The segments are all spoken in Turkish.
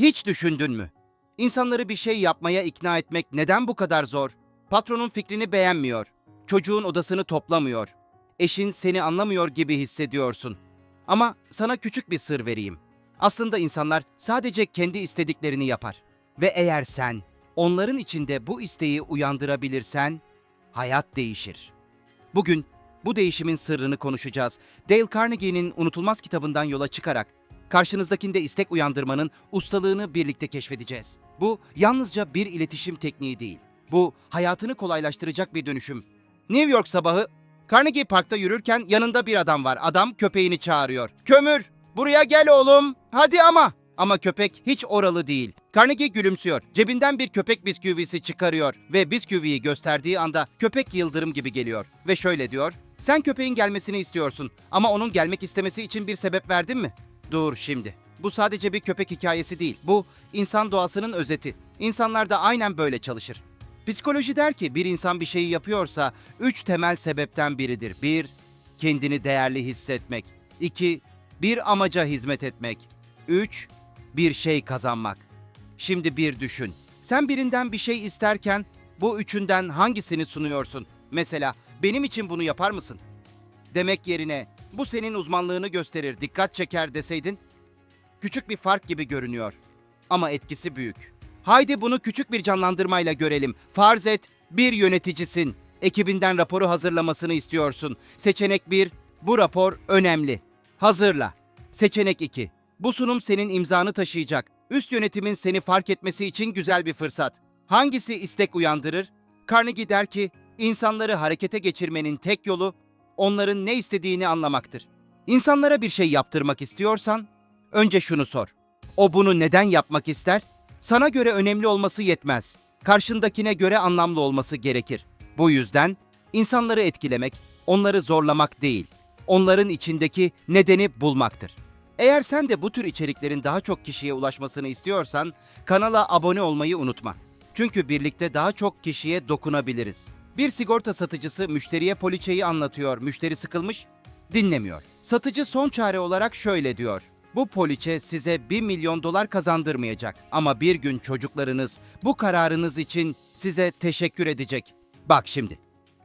Hiç düşündün mü? İnsanları bir şey yapmaya ikna etmek neden bu kadar zor? Patronun fikrini beğenmiyor. Çocuğun odasını toplamıyor. Eşin seni anlamıyor gibi hissediyorsun. Ama sana küçük bir sır vereyim. Aslında insanlar sadece kendi istediklerini yapar. Ve eğer sen onların içinde bu isteği uyandırabilirsen hayat değişir. Bugün bu değişimin sırrını konuşacağız. Dale Carnegie'nin unutulmaz kitabından yola çıkarak karşınızdakinde istek uyandırmanın ustalığını birlikte keşfedeceğiz. Bu yalnızca bir iletişim tekniği değil. Bu hayatını kolaylaştıracak bir dönüşüm. New York sabahı Carnegie Park'ta yürürken yanında bir adam var. Adam köpeğini çağırıyor. Kömür, buraya gel oğlum. Hadi ama. Ama köpek hiç oralı değil. Carnegie gülümsüyor. Cebinden bir köpek bisküvisi çıkarıyor ve bisküviyi gösterdiği anda köpek yıldırım gibi geliyor. Ve şöyle diyor. Sen köpeğin gelmesini istiyorsun ama onun gelmek istemesi için bir sebep verdin mi? Dur şimdi. Bu sadece bir köpek hikayesi değil. Bu insan doğasının özeti. İnsanlar da aynen böyle çalışır. Psikoloji der ki bir insan bir şeyi yapıyorsa üç temel sebepten biridir. Bir, kendini değerli hissetmek. İki, bir amaca hizmet etmek. Üç, bir şey kazanmak. Şimdi bir düşün. Sen birinden bir şey isterken bu üçünden hangisini sunuyorsun? Mesela benim için bunu yapar mısın? Demek yerine bu senin uzmanlığını gösterir, dikkat çeker deseydin küçük bir fark gibi görünüyor. Ama etkisi büyük. Haydi bunu küçük bir canlandırmayla görelim. Farz et bir yöneticisin. Ekibinden raporu hazırlamasını istiyorsun. Seçenek 1. Bu rapor önemli. Hazırla. Seçenek 2. Bu sunum senin imzanı taşıyacak. Üst yönetimin seni fark etmesi için güzel bir fırsat. Hangisi istek uyandırır? Carnegie der ki, insanları harekete geçirmenin tek yolu onların ne istediğini anlamaktır. İnsanlara bir şey yaptırmak istiyorsan önce şunu sor. O bunu neden yapmak ister? Sana göre önemli olması yetmez. Karşındakine göre anlamlı olması gerekir. Bu yüzden insanları etkilemek, onları zorlamak değil, onların içindeki nedeni bulmaktır. Eğer sen de bu tür içeriklerin daha çok kişiye ulaşmasını istiyorsan kanala abone olmayı unutma. Çünkü birlikte daha çok kişiye dokunabiliriz. Bir sigorta satıcısı müşteriye poliçeyi anlatıyor. Müşteri sıkılmış, dinlemiyor. Satıcı son çare olarak şöyle diyor. Bu poliçe size 1 milyon dolar kazandırmayacak ama bir gün çocuklarınız bu kararınız için size teşekkür edecek. Bak şimdi.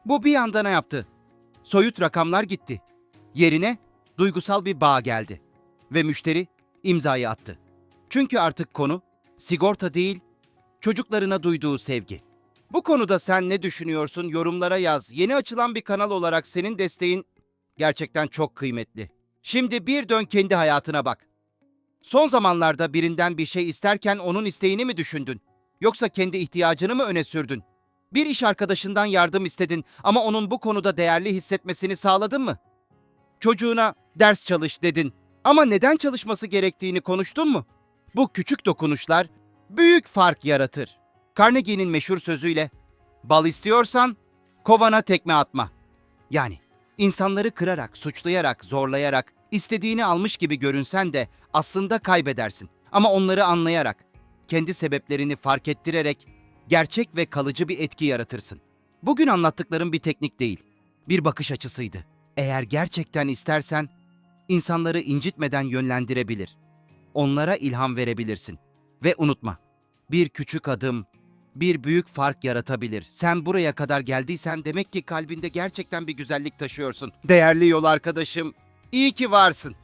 Bu bir anda yaptı? Soyut rakamlar gitti. Yerine duygusal bir bağ geldi ve müşteri imzayı attı. Çünkü artık konu sigorta değil, çocuklarına duyduğu sevgi. Bu konuda sen ne düşünüyorsun? Yorumlara yaz. Yeni açılan bir kanal olarak senin desteğin gerçekten çok kıymetli. Şimdi bir dön kendi hayatına bak. Son zamanlarda birinden bir şey isterken onun isteğini mi düşündün? Yoksa kendi ihtiyacını mı öne sürdün? Bir iş arkadaşından yardım istedin ama onun bu konuda değerli hissetmesini sağladın mı? Çocuğuna ders çalış dedin ama neden çalışması gerektiğini konuştun mu? Bu küçük dokunuşlar büyük fark yaratır. Carnegie'nin meşhur sözüyle bal istiyorsan kovana tekme atma. Yani insanları kırarak, suçlayarak, zorlayarak istediğini almış gibi görünsen de aslında kaybedersin. Ama onları anlayarak, kendi sebeplerini fark ettirerek gerçek ve kalıcı bir etki yaratırsın. Bugün anlattıklarım bir teknik değil, bir bakış açısıydı. Eğer gerçekten istersen insanları incitmeden yönlendirebilir. Onlara ilham verebilirsin. Ve unutma, bir küçük adım bir büyük fark yaratabilir. Sen buraya kadar geldiysen demek ki kalbinde gerçekten bir güzellik taşıyorsun. Değerli yol arkadaşım, iyi ki varsın.